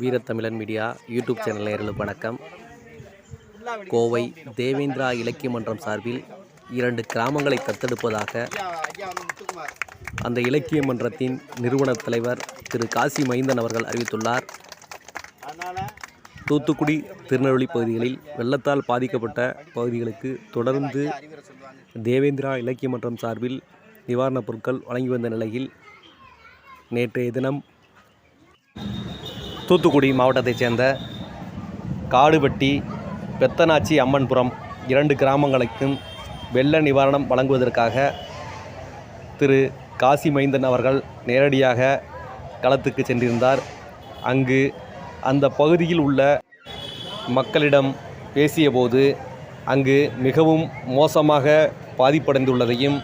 வீரத்தமிழன் media YouTube channel நேயர்களுக்கு வணக்கம். கோவை தேவேந்திரா இலக்கிய மன்றம் சார்பில் இரண்டு கிராமங்களை தத்தெடுப்பதாக அந்த இலக்கிய மன்றத்தின் நிறுவனத் தலைவர் திரு காசி மைந்தன் அவர்கள் அறிவித்துள்ளார். தூத்துக்குடி திருநெல்வேலி பகுதிகளில் வெள்ளத்தால் பாதிக்கப்பட்ட பகுதிகளுக்கு தொடர்ந்து தேவேந்திரா இலக்கிய மன்றம் சார்பில் நிவாரணப் பொருட்கள் வழங்கி வந்த நிலையில் நேற்றைய தினம் தூத்துக்குடி மாவட்டத்தைச் சேர்ந்த காடுவெட்டி பெத்தனாச்சி அம்மன்புரம் இரண்டு கிராமங்களுக்கும் வெள்ள நிவாரணம் வழங்குவதற்காக திரு. காசி மைந்தன் அவர்கள் நேரடியாக களத்துக்கு சென்றிருந்தார். அங்கு அந்த பகுதியில் உள்ள மக்களிடம் பேசியபோது அங்கு மிகவும் மோசமாக பாதிப்படைந்துள்ளதையும்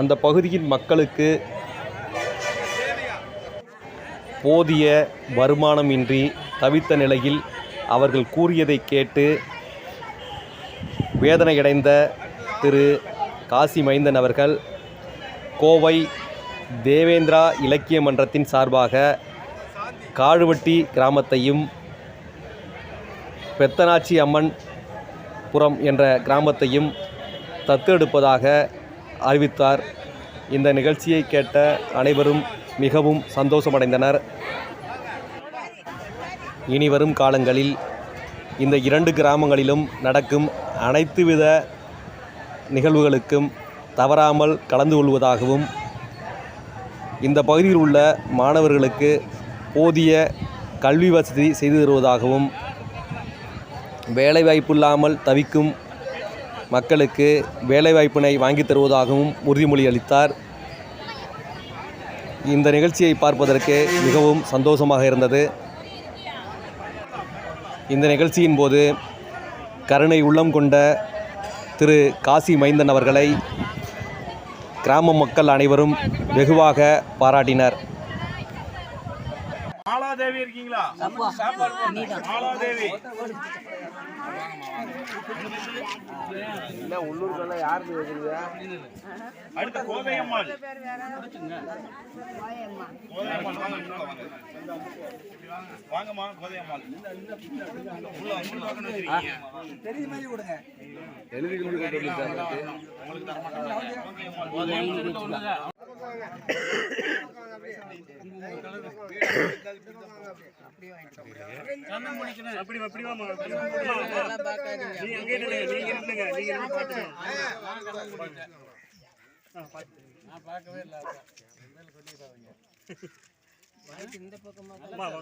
அந்த பகுதியின் மக்களுக்கு போதிய வருமானமின்றி தவித்த நிலையில் அவர்கள் கூறியதை கேட்டு வேதனையடைந்த திரு. காசி மைந்தன் அவர்கள் கோவை தேவேந்திரா இலக்கிய மன்றத்தின் சார்பாக காழுவட்டி கிராமத்தையும் பெத்தனாச்சி அம்மன் புரம் என்ற கிராமத்தையும் தத்தெடுப்பதாக அறிவித்தார். இந்த நிகழ்ச்சியை கேட்ட அனைவரும் மிகவும் சந்தோஷமடைந்தனர். இனி வரும் காலங்களில் இந்த இரண்டு கிராமங்களிலும் நடக்கும் அனைத்து வித நிகழ்வுகளுக்கும் தவறாமல் கலந்து கொள்வதாகவும் இந்த பகுதியில் உள்ள மாணவர்களுக்கு போதிய கல்வி வசதி செய்து தருவதாகவும் வேலைவாய்ப்பு இல்லாமல் தவிக்கும் மக்களுக்கு வேலைவாய்ப்பினை வாங்கித் தருவதாகவும் உறுதிமொழி அளித்தார். இந்த நிகழ்ச்சியை பார்ப்பதற்கு மிகவும் சந்தோஷமாக இருந்தது. இந்த நிகழ்ச்சியின் போது கருணை உள்ளம் கொண்ட திரு காசி மைந்தன் அவர்களை கிராம மக்கள் அனைவரும் வெகுவாக பாராட்டினர். மாலாதேவி இருக்கீங்களா? மாலாதேவி. அடுத்து கோதையம்மாள் கோதையம்மாள் வாங்க முன்னால வாங்க வாங்கம்மா கோதையம்மாள். உள்ள உள்ள வாங்கன்னு வச்சிருக்கீங்க. உங்களுக்கு தர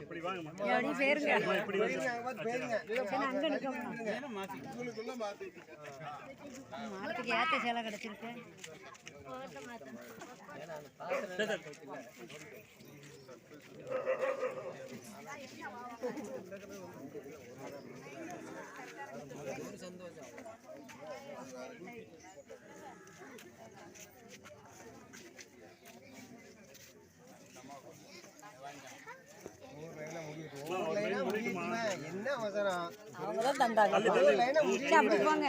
இப்படி மாலத்துக்கு ஏத்த சேலை கிடைச்சிருக்கு. என்ன அவசரம் அவங்கதான் தந்தாங்க சரி, அப்படி போங்க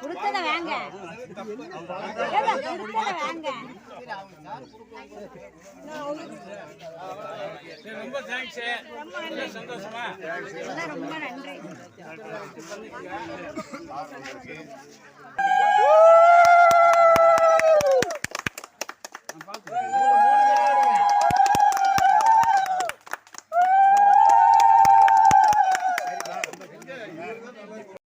கொடுத்தத வாங்க. கொடுத்தத வாங்க. ரொம்ப தேங்க்ஸ் சந்தோஷமா? ரொம்ப நன்றி. நான் பார்க்குறேன்